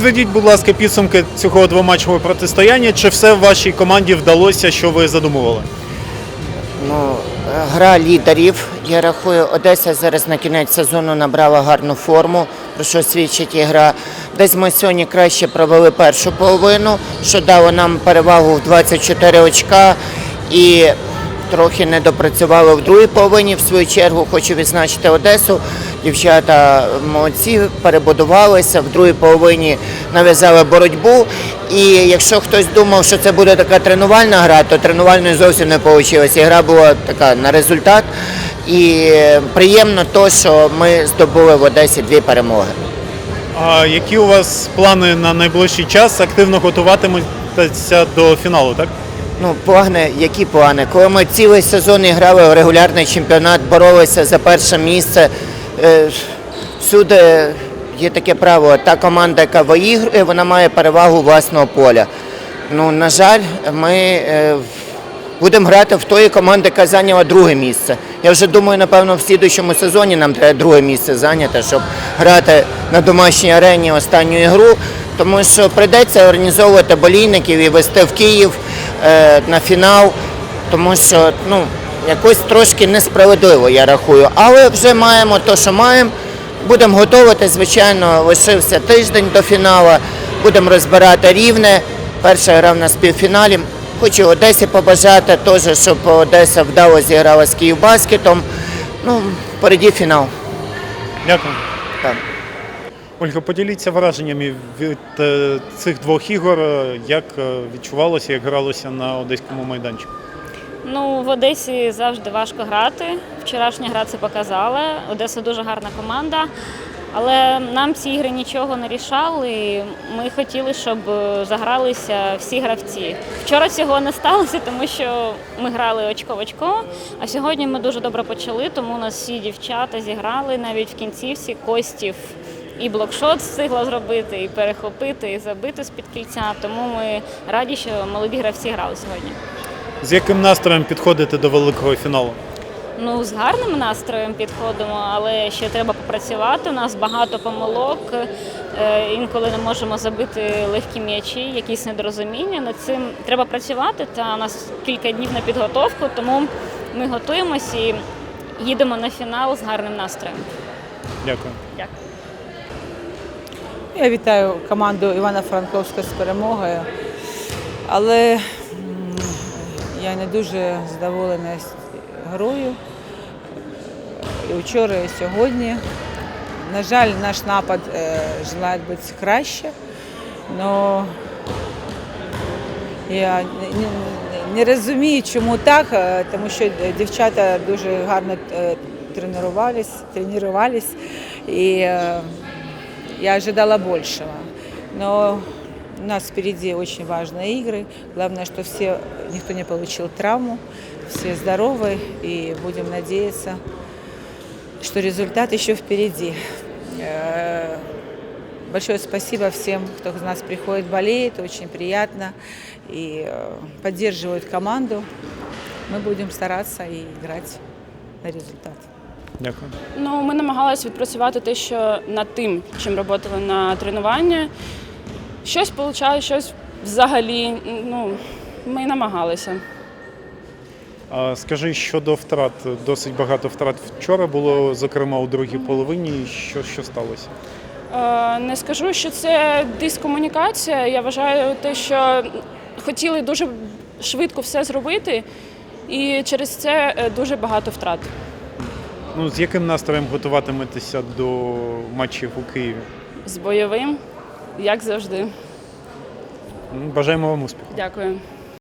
Підведіть, будь ласка, підсумки цього двоматчевого протистояння. Чи все в вашій команді вдалося, що ви задумували? Ну, гра лідерів. Я рахую, Одеса зараз на кінець сезону набрала гарну форму, про що свідчить і гра. Десь ми сьогодні краще провели першу половину, що дало нам перевагу в 24 очка. І трохи не допрацювали в другій половині. В свою чергу хочу відзначити Одесу. Дівчата молодці, перебудувалися, в другій половині нав'язали боротьбу. І якщо хтось думав, що це буде така тренувальна гра, то тренувальною зовсім не вийшло. І гра була така на результат. І приємно то, що ми здобули в Одесі дві перемоги. А які у вас плани на найближчий час? Активно готуватиметеся до фіналу, так? Ну, плани, які плани? Коли ми цілий сезон грали в регулярний чемпіонат, боролися за перше місце. е, Всюди є таке правило, та команда, яка виігрує, вона має перевагу власного поля. Ну, на жаль, ми е, будемо грати в тої команди, яка зайняла друге місце. Я вже думаю, напевно, в слідуючому сезоні нам треба друге місце зайняти, щоб грати на домашній арені останню ігру. Тому що прийдеться організовувати болійників і вести в Київ на фінал, тому що ну, якось трошки несправедливо, я рахую. Але вже маємо те, що маємо. Будемо готувати, звичайно, лишився тиждень до фіналу. Будемо розбирати рівне. Перша гра в нас в півфіналі. Хочу Одесі побажати теж, щоб Одеса вдало зіграла з Київбаскетом. Ну, впереді фінал. Дякую. Так. Ольга, поділіться враженнями від е, цих двох ігор, е, як е, відчувалося, як гралося на одеському майданчику. Ну, в Одесі завжди важко грати. Вчорашня гра це показала. Одеса дуже гарна команда. Але нам ці ігри нічого не рішали. Ми хотіли, щоб загралися всі гравці. Вчора цього не сталося, тому що ми грали очко в очко. А сьогодні ми дуже добре почали, тому у нас всі дівчата зіграли навіть в кінцівці Костів. І блокшот встигла зробити, і перехопити, і забити з-під кільця. Тому ми раді, що молоді гравці грали сьогодні. З яким настроєм підходите до великого фіналу? Ну, з гарним настроєм підходимо, але ще треба попрацювати. У нас багато помилок. Е, Інколи не можемо забити легкі м'ячі, якісь недорозуміння. Над цим треба працювати. Та у нас кілька днів на підготовку, тому ми готуємося і їдемо на фінал з гарним настроєм. Дякую. Дякую. Я вітаю команду Івана Франковська з перемогою, але я не дуже задоволена грою. І вчора, і сьогодні. На жаль, наш напад е, желає бути краще, але я не, розумію, чому так, е, тому що дівчата дуже гарно е, тренувались, тренувались і я ожидала большего. Но у нас впереди очень важные игры. Главное, что все, никто не получил травму, все здоровы и будем надеяться, что результат еще впереди. Э, Большое спасибо всем, кто из нас приходит, болеет, очень приятно и э, поддерживают команду. Мы будем стараться и играть на результат. Дякую. Ну, ми намагалися відпрацювати те, що над тим, чим працювали на тренування. Щось вийшло, щось взагалі. Ну, ми намагалися. А скажи щодо втрат, досить багато втрат вчора було, зокрема у другій половині. Що, що сталося? Е, Не скажу, що це дискомунікація. Я вважаю те, що хотіли дуже швидко все зробити, і через це е, дуже багато втрат. Ну, з яким настроєм готуватиметеся до матчів у Києві? З бойовим, як завжди. Ну, Бажаємо вам успіху. Дякую.